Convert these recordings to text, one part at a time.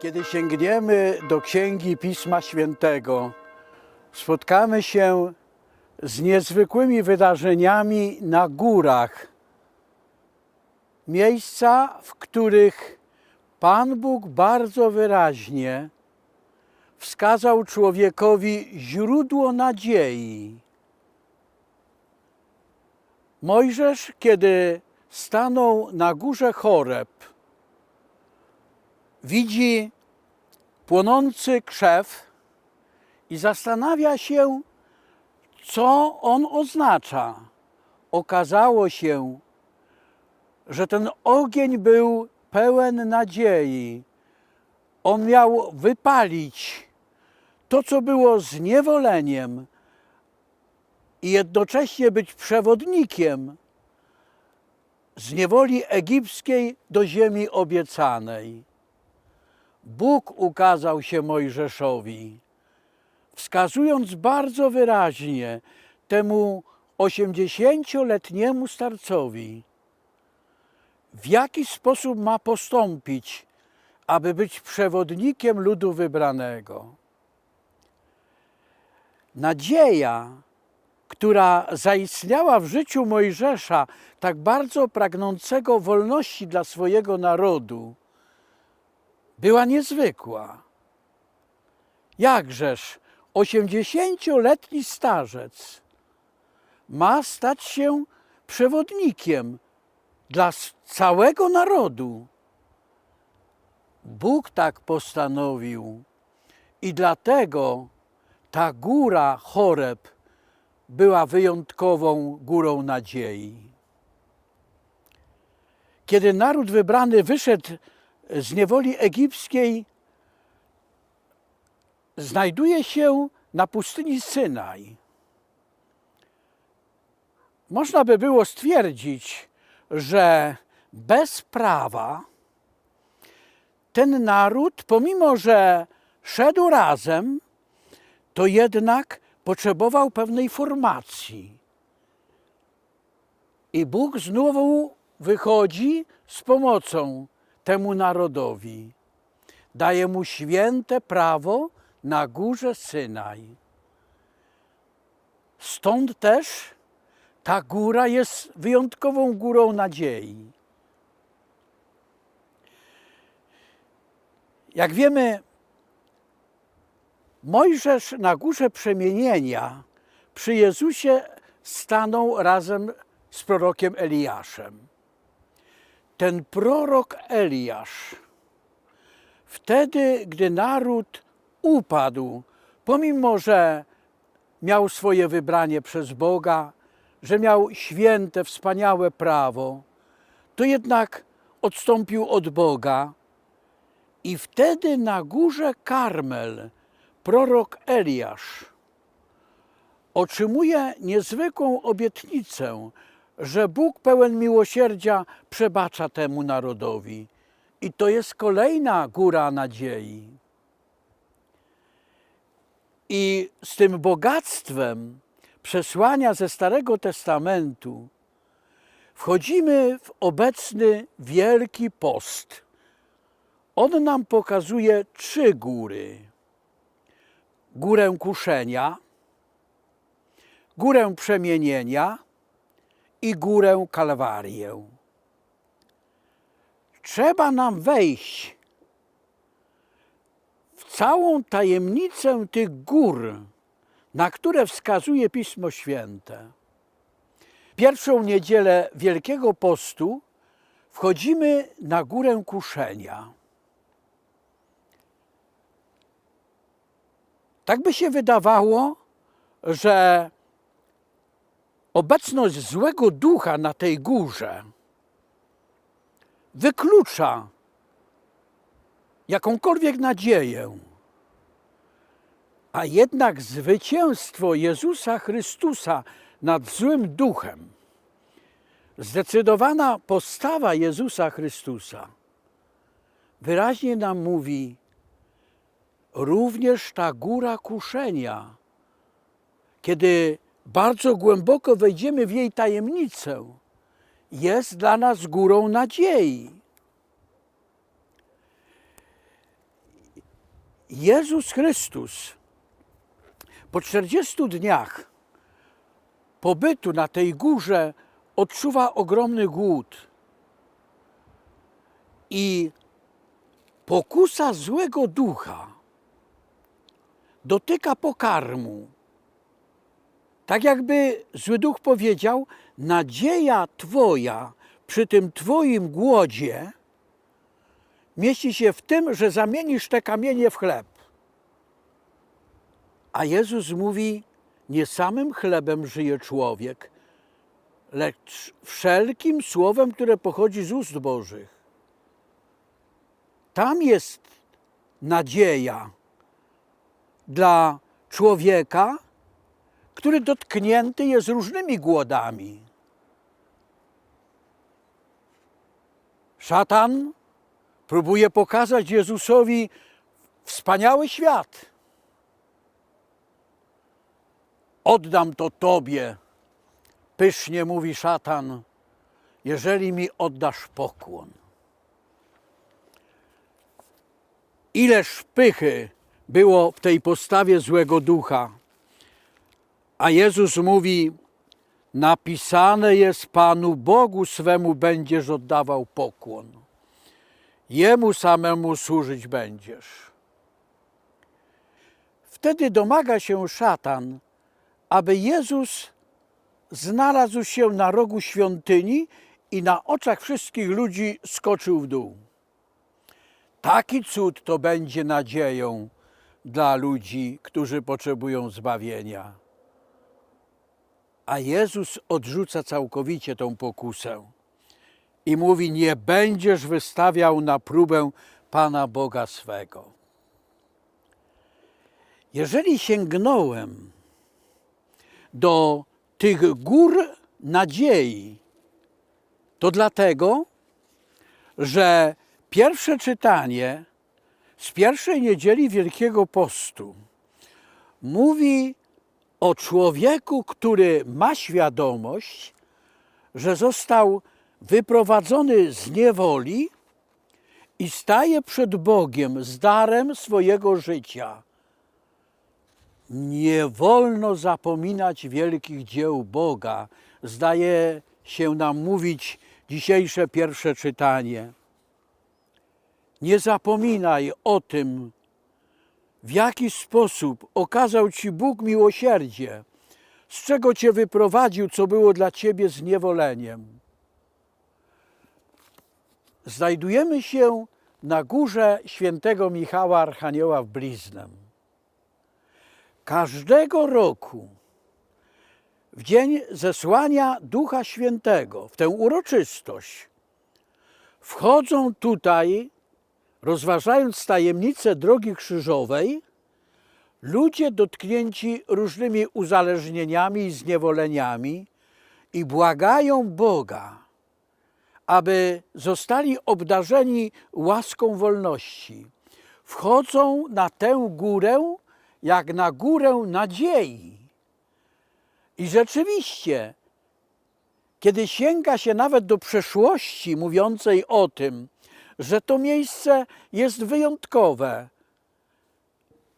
Kiedy sięgniemy do Księgi Pisma Świętego, spotkamy się z niezwykłymi wydarzeniami na górach. Miejsca, w których Pan Bóg bardzo wyraźnie wskazał człowiekowi źródło nadziei. Mojżesz, kiedy stanął na górze Choreb, widzi płonący krzew i zastanawia się, co on oznacza. Okazało się, że ten ogień był pełen nadziei. On miał wypalić to, co było zniewoleniem, i jednocześnie być przewodnikiem z niewoli egipskiej do ziemi obiecanej. Bóg ukazał się Mojżeszowi, wskazując bardzo wyraźnie temu osiemdziesięcioletniemu starcowi, w jaki sposób ma postąpić, aby być przewodnikiem ludu wybranego. Nadzieja, która zaistniała w życiu Mojżesza, tak bardzo pragnącego wolności dla swojego narodu, była niezwykła. Jakżeż osiemdziesięcioletni starzec ma stać się przewodnikiem dla całego narodu? Bóg tak postanowił i dlatego ta góra Choreb była wyjątkową górą nadziei. Kiedy naród wybrany wyszedł z niewoli egipskiej, znajduje się na pustyni Synaj. Można by było stwierdzić, że bez prawa ten naród, pomimo że szedł razem, to jednak potrzebował pewnej formacji. I Bóg znowu wychodzi z pomocą temu narodowi. Daje mu święte prawo na górze Synaj. Stąd też ta góra jest wyjątkową górą nadziei. Jak wiemy, Mojżesz na górze przemienienia przy Jezusie stanął razem z prorokiem Eliaszem. Ten prorok Eliasz, wtedy, gdy naród upadł, pomimo że miał swoje wybranie przez Boga, że miał święte, wspaniałe prawo, to jednak odstąpił od Boga i wtedy na górze Karmel prorok Eliasz otrzymuje niezwykłą obietnicę, że Bóg pełen miłosierdzia przebacza temu narodowi. I to jest kolejna góra nadziei. I z tym bogactwem przesłania ze Starego Testamentu wchodzimy w obecny Wielki Post. On nam pokazuje trzy góry górę kuszenia, górę przemienienia i górę kalwarię. Trzeba nam wejść w całą tajemnicę tych gór, na które wskazuje Pismo Święte. Pierwszą niedzielę Wielkiego Postu wchodzimy na górę kuszenia. Tak by się wydawało, że obecność złego ducha na tej górze wyklucza jakąkolwiek nadzieję. A jednak zwycięstwo Jezusa Chrystusa nad złym duchem, zdecydowana postawa Jezusa Chrystusa wyraźnie nam mówi, również ta góra kuszenia, kiedy bardzo głęboko wejdziemy w jej tajemnicę, jest dla nas górą nadziei. Jezus Chrystus po 40 dniach pobytu na tej górze odczuwa ogromny głód. I pokusa złego ducha dotyka pokarmu. Tak jakby zły duch powiedział: Nadzieja Twoja przy tym Twoim głodzie mieści się w tym, że zamienisz te kamienie w chleb. A Jezus mówi: Nie samym chlebem żyje człowiek, lecz wszelkim słowem, które pochodzi z ust Bożych. Tam jest nadzieja dla człowieka, który dotknięty jest różnymi głodami. Szatan próbuje pokazać Jezusowi wspaniały świat. Oddam to Tobie, pysznie mówi szatan, jeżeli mi oddasz pokłon. Ileż pychy było w tej postawie złego ducha. A Jezus mówi: Napisane jest Panu Bogu swemu będziesz oddawał pokłon. Jemu samemu służyć będziesz. Wtedy domaga się szatan, aby Jezus znalazł się na rogu świątyni i na oczach wszystkich ludzi skoczył w dół. Taki cud to będzie nadzieją dla ludzi, którzy potrzebują zbawienia. A Jezus odrzuca całkowicie tą pokusę i mówi: Nie będziesz wystawiał na próbę Pana Boga swego. Jeżeli sięgnąłem do tych gór nadziei, to dlatego, że pierwsze czytanie z pierwszej niedzieli Wielkiego Postu mówi o człowieku, który ma świadomość, że został wyprowadzony z niewoli i staje przed Bogiem z darem swojego życia. Nie wolno zapominać wielkich dzieł Boga, zdaje się nam mówić dzisiejsze pierwsze czytanie. Nie zapominaj o tym, w jaki sposób okazał Ci Bóg miłosierdzie, z czego Cię wyprowadził, co było dla Ciebie zniewoleniem. Znajdujemy się na górze świętego Michała Archanioła w Bliznem. Każdego roku, w dzień zesłania Ducha Świętego, w tę uroczystość, wchodzą tutaj rozważając tajemnicę drogi krzyżowej, ludzie dotknięci różnymi uzależnieniami i zniewoleniami i błagają Boga, aby zostali obdarzeni łaską wolności. Wchodzą na tę górę jak na górę nadziei. I rzeczywiście, kiedy sięga się nawet do przeszłości mówiącej o tym, że to miejsce jest wyjątkowe.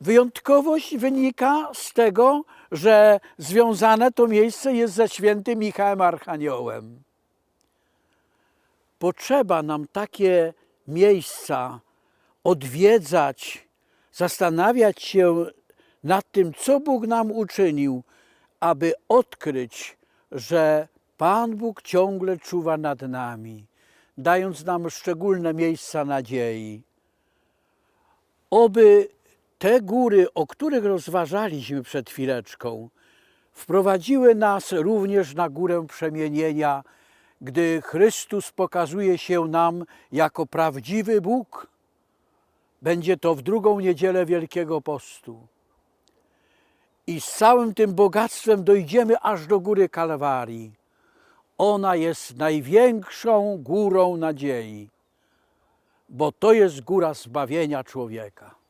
Wyjątkowość wynika z tego, że związane to miejsce jest ze świętym Michałem Archaniołem. Potrzeba nam takie miejsca odwiedzać, zastanawiać się nad tym, co Bóg nam uczynił, aby odkryć, że Pan Bóg ciągle czuwa nad nami dając nam szczególne miejsca nadziei. Oby te góry, o których rozważaliśmy przed chwileczką, wprowadziły nas również na górę przemienienia, gdy Chrystus pokazuje się nam jako prawdziwy Bóg. Będzie to w drugą niedzielę Wielkiego Postu. I z całym tym bogactwem dojdziemy aż do góry Kalwarii ona jest największą górą nadziei, bo to jest góra zbawienia człowieka.